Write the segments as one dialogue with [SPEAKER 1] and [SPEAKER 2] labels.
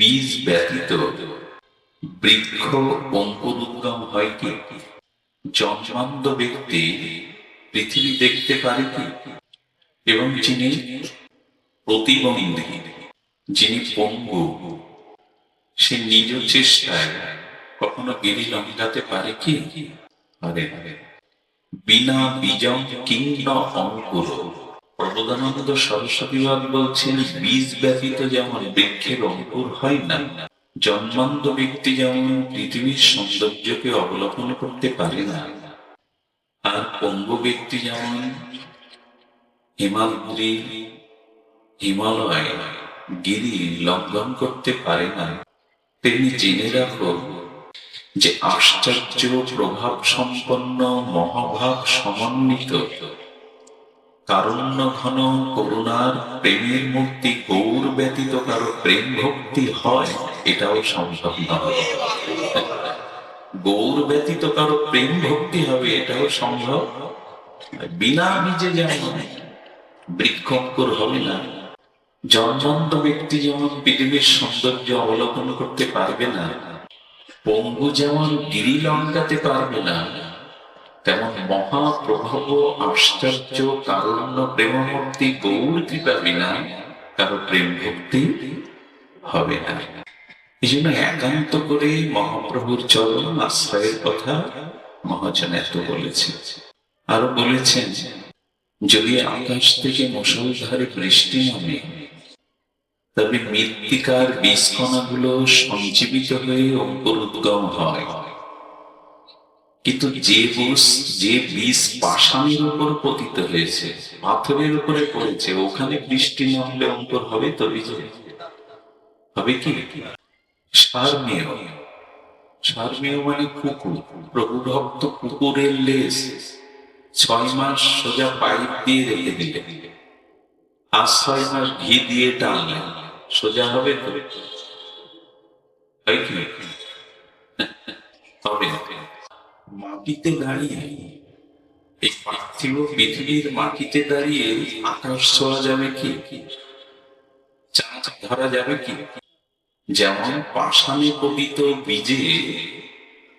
[SPEAKER 1] বীজ ব্যতীত বৃক্ষ অঙ্কুরুদ্গম হয় কি? জন্মান্ধ ব্যক্তি পৃথিবী দেখতে পারে কি? এবং যিনি প্রতিবন্ধী, যিনি পঙ্গু, সে নিজ চেষ্টায় কখনো গিরি লঙ্ঘাতে পারে কি? পারে। বিনা বীজং কিন্ন অঙ্কুর প্রবোধানন্দ সরস্বতী বাদ বলছেন বীজ ব্যতীত যেমন বৃক্ষের অঙ্কুর হয় না, জন্মান্ধ ব্যক্তি যেমন পৃথিবীর সৌন্দর্যকে অবলোকন করতে পারে না, আর পঙ্গু ব্যক্তি যেমন হিমাদ্রি, হিমালয়, গিরি লঙ্ঘন করতে পারে না, তেমনি জেনে রাখো যে আশ্চর্য প্রভাব সম্পন্ন মহাভাব সমন্বিত কারণ্য ঘন করুণার প্রেমের মূর্তি গৌর ব্যতীত কারও প্রেম ভক্তি হয়, এটাও সম্ভব নয়। গৌর ব্যতীত কারও প্রেম ভক্তি হবে, এটাও সম্ভব বিনা বীজে যেমন বৃক্ষঙ্কুর হবে না, জন্মন্ত ব্যক্তি যেমন পৃথিবীর সৌন্দর্য অবলোকন করতে পারবে না, পঙ্গু যেমন গিরি লঙ্কাতে পারবে না তেমন মহাপ্রভব, আশ্চর্য, কারণ্য প্রেমমূর্তি গৌর কৃপা বিনা কারও প্রেম ভক্তি হবে না। এই জন্য একান্ত করে মহাপ্রভুর চরণ আশ্রয়ের কথা মহাজন এত বলেছে আরও বলেছেন, যদি আকাশ থেকে মুসলধারে বৃষ্টি নামে, তবে মৃত্তিকার বীজ কণাগুলো সঞ্জীবিত হয়ে অঙ্কুরোদ্গম হয়। কিন্তু যে বীজ যে বীজ পাষাণের উপর পতিত হয়েছে পাথরের উপরে পড়েছে, ওখানে বৃষ্টি নামলে অঙ্কুর হবে তো বীজ হবে কি? সারমেয়। সারমেয় মানে কুকুর প্রভু ভক্ত কুকুরের লেজ। ছয় মাস সোজা পাইপ দিয়ে রেখে দিলে আর ছয় মাস ঘি দিয়ে টানলেন। সোজা হবে তো? হয় কি? হবে না। মাটিতে দাঁড়িয়ে। এই পার্থিব পৃথিবীর মাটিতে দাঁড়িয়ে আকাশ ছোঁয়া যাবে কি? চাঁদ ধরা যাবে কি? যেমন পাষাণে পতিত বীজে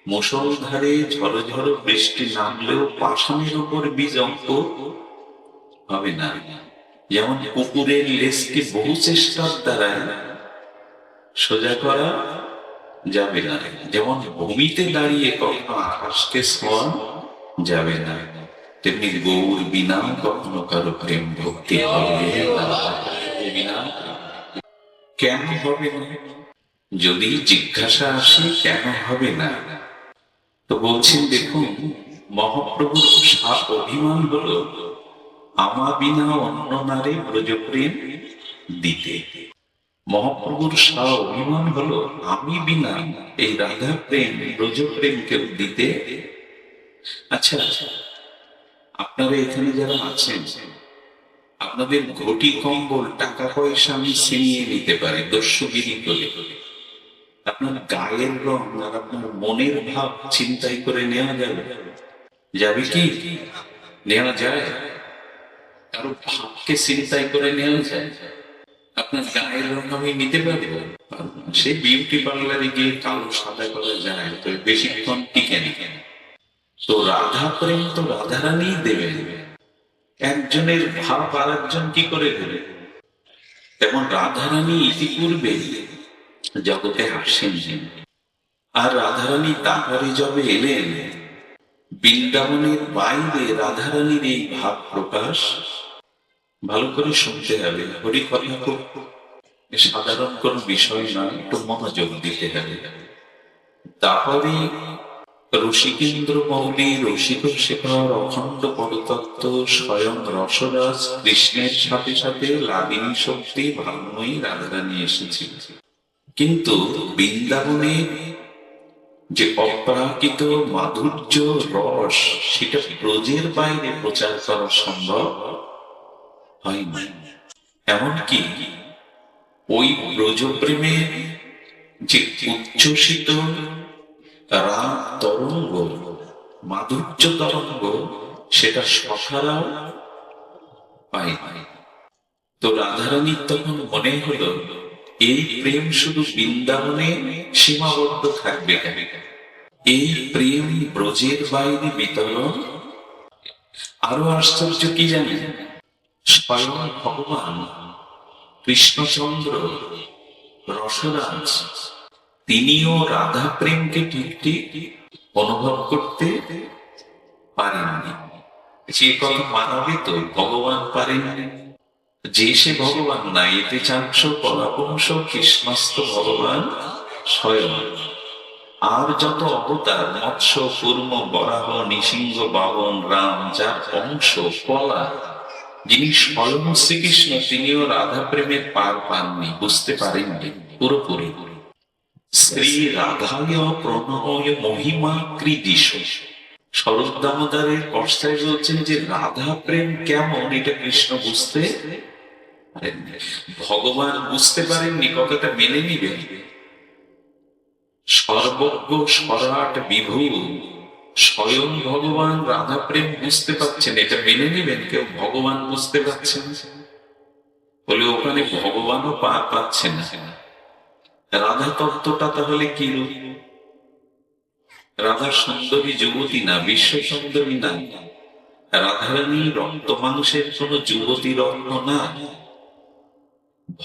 [SPEAKER 1] মুসলধারে ঝড় ঝড় বৃষ্টি নামলেও পাষাণের উপর বীজ অঙ্ক হবে না। যেমন কুকুরের লেজকে বহু চেষ্টার দ্বারা সোজা করা যাবে না। যেমন ভূমিতে দাঁড়িয়ে কখনো আকাশকে ছোঁয়া যাবে না। তেমনি গৌর বিনা কখনো কারও প্রেম ভক্তি হবে কেন হবে না? যদি জিজ্ঞাসা আসে, কেন হবে না? তো বলছেন, দেখুন, মহাপ্রভুর সা অভিমান হলো, আমা বিনা অন্য নারী ব্রজপ্রেম দিতে। মহাপ্রভুর সা অভিমান হলো, আমি বিনা এই রাধা প্রেম ব্রজপ্রেম কেউ দিতে। আচ্ছা আপনারা এখানে যারা আছেন, আপনাদের ঘটি কম্বল, টাকা পয়সা আমি ছিনিয়ে নিতে পারি, দস্যুগিরি করে। আপনার গায়ের রং আর আপনার মনের ভাব চিন্তাই করে নেওয়া যাবে। যাবে কি? নেওয়া যায়। কারও ভাবকে চিন্তাই করে নেওয়া যায়। আপনার গায়ের রং আমি নিতে না। সেই বিউটি পার্লারে গিয়ে কালো সাদা করা যায় তো বেশিক্ষণ টিকে নি তো রাধা প্রেম তো রাধারানী দেবে। একজনের ভাব আর একজন কি করে দেবে? তেমন রাধারানী ইতিপূর্বে জগতে আসেননি। আর রাধা রাধারানী তাহারে যবে এলেন। বৃন্দাবনের বাইরে রাধারানীর এই ভাব প্রকাশ ভালো করে শুনতে হবে হরি কথা খুব সাধারণ কোন বিষয় নয়, একটু মনোযোগ দিতে হবে। তাহলে রসিকেন্দ্র মৌলি রসিক শেখর অখণ্ড পদতত্ত্ব, স্বয়ং রসরাজ, কৃষ্ণের সাথে সাথে লাদিনী শক্তি ভাবময়ী রাধারানী এসেছিল কিন্তু বৃন্দাবনে যে অপ্রাকৃত মাধুর্য রস, সেটা ব্রজের বাইরে প্রচার করা সম্ভব? হয়নি। এমনকি ওই ব্রজপ্রেমে যে উচ্ছ্বসিত রাগ তরঙ্গ মাধুর্য তরঙ্গ সেটা সখারাও পায়নি তো রাধারানীর তখন মনে হলো, এই প্রেম শুধু বৃন্দাবনে সীমাবদ্ধ থাকবে কেন? এই প্রেম ব্রজের বাইরে বিতরণ? আরও আশ্চর্য কি জানি? স্বয়ং ভগবান কৃষ্ণচন্দ্র রসরাজ, তিনিও রাধা প্রেমকে ঠিক ঠিক অনুভব করতে পারেননি। যে কথা মানাবে তো ভগবান পারেননি যে সে ভগবান না, এতে চাংশ পরাপংশ কৃষ্ণস্ত ভগবান স্বয়ং। আর যত অবতার, মৎস্য, কুর্ম, বরাহ, নৃসিংহ বাবন রাম, যার অংশ পলা যিনি স্বয়ং শ্রীকৃষ্ণ, তিনিও রাধা প্রেমের পার পাননি, বুঝতে পারেননি, পুরোপুরি। শ্রী রাধায় প্রণয় মহিমা কৃদিশ শরৎ দামোদরের কষ্টায় বলছেন যে রাধা প্রেম কেমন? এটা কৃষ্ণ বুঝতে ভগবান বুঝতে পারেননি, কথাটা মেনে নিবেন। সর্বজ্ঞ সরাট বিভু স্বয়ং ভগবান রাধা প্রেম বুঝতে পারছেন, এটা মেনে নেবেন, কেউ ভগবান বুঝতে পারছেন বলে ওখানে ভগবানও পার পাচ্ছে না। রাধা তত্ত্বটা তাহলে কি রাধা সুন্দরী যুবতী না, বিশ্ব সুন্দরী না? রাধারানী রক্ত মানুষের কোন যুবতী রত্ন না।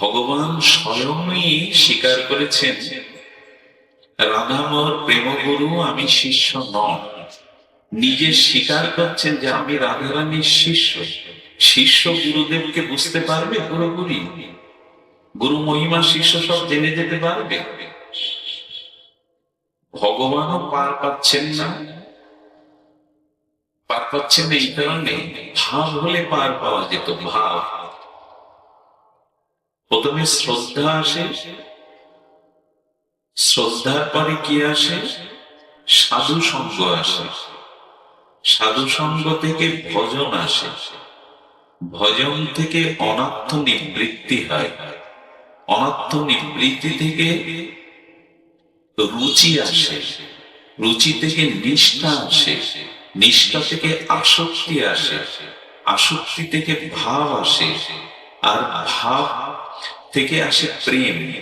[SPEAKER 1] ভগবান স্বয়ংই স্বীকার করেছেন রাধামর প্রেমগুরু আমি শিষ্য নন। নিজে স্বীকার করছেন যে আমি রাধারানীর শিষ্য। শিষ্য গুরুদেবকে বুঝতে পারবে পুরোপুরি গুরু মহিমা শিষ্য সব জেনে যেতে পারবে। ভগবানও পার পাচ্ছেন না। পার পাচ্ছেন এই কারণে ভাব হলে পার পাওয়া যেত ভাব। প্রথমে শ্রদ্ধা আসে। শ্রদ্ধার পরে কি আসে? সাধু সঙ্গ আসে। সাধু সঙ্গ থেকে ভজন আসে? ভজন থেকে অনাত্ম নিবৃত্তি হয়। অনাত্ম নিবৃত্তি থেকে রুচি আসে। রুচি থেকে নিষ্ঠা আসে। নিষ্ঠা থেকে আসক্তি আসে। আসক্তি থেকে ভাব আসে। আর ভাব থেকে আসে প্রেম।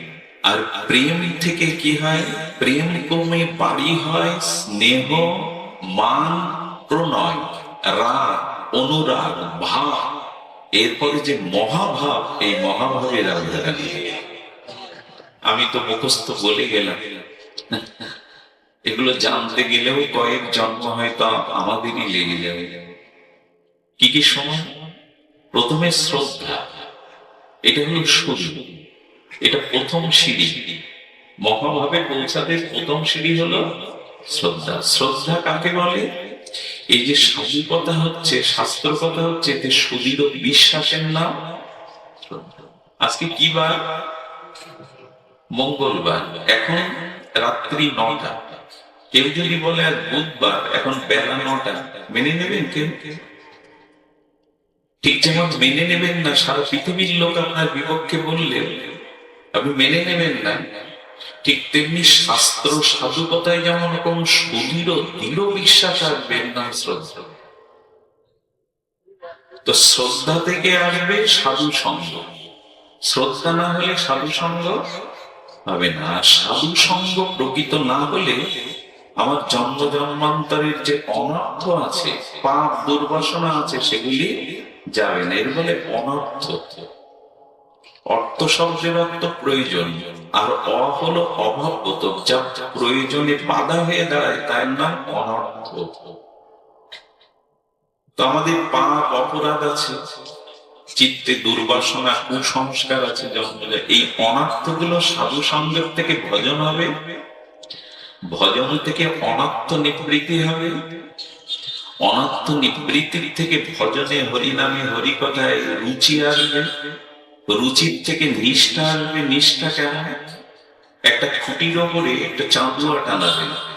[SPEAKER 1] আর প্রেম থেকে কি হয়? প্রেম কমে বাড়ি হয়, স্নেহ, মান প্রণয়, রাগ, অনুরাগ, ভাব, এরপরে যে মহাভাব, এই মহাভাবের আমি তো মুখস্থ বলে গেলাম। এগুলো জানতে গেলেও কয়েক জন্ম হয়তো আমাদেরই লেগে যাবে। কি কি সময়? প্রথমে শ্রদ্ধা। এটা হলো শুরু। এটা প্রথম সিঁড়ি। মহাভাবে পৌঁছাতে প্রথম সিঁড়ি হলো শ্রদ্ধা। শ্রদ্ধা কাকে বলে? এই যে সাধুকতা হচ্ছে শাস্ত্র কথা হচ্ছে, এতে সুদৃঢ় বিশ্বাসের নাম আজকে কি বার? মঙ্গলবার। এখন রাত্রি নটা। কেউ যদি বলে আজ বুধবার, এখন বেলা নটা। মেনে নেবেন কেউ? ঠিক যেমন মেনে নেবেন না, সারা পৃথিবীর লোক আপনার বিপক্ষে বললে আপনি মেনে নেবেন না। ঠিক তেমনি শাস্ত্র সাধুকতায় যেমন কোন সুদৃঢ়, দৃঢ় বিশ্বাস আসবেন না শ্রদ্ধা। তো শ্রদ্ধা থেকে আসবে সাধু সঙ্গ। শ্রদ্ধা না হলে সাধু সঙ্গ হবে না। সাধু সঙ্গ প্রকৃত না হলে আমার জন্ম জন্মান্তরের যে অনর্থ আছে, পাপ দুর্বাসনা আছে, সেগুলি যাবে না। এর বলে অনর্থ। অর্থ শব্দের অর্থ প্রয়োজন। আর অ হলো অভাবগত যা প্রয়োজনে বাধা হয়ে দাঁড়ায় তার নাম অনর্থ। তো আমাদের পাপ অপরাধ আছে, চিত্তে দুর্বাসনা কুসংস্কার আছে জন্মে এই অনার্থগুলো সাধু সঙ্গের থেকে ভজন হবে, ভজন থেকে অনাত্ম নিবৃত্তি হবে অনাত্ম নিবৃত্তির থেকে ভজনে হরিনামে হরি কথায় রুচি আসবে। রুচির থেকে নিষ্ঠা আসবে নিষ্ঠা কেমন? একটা খুঁটির ওপরে একটা চাঁদুয়া টানাবে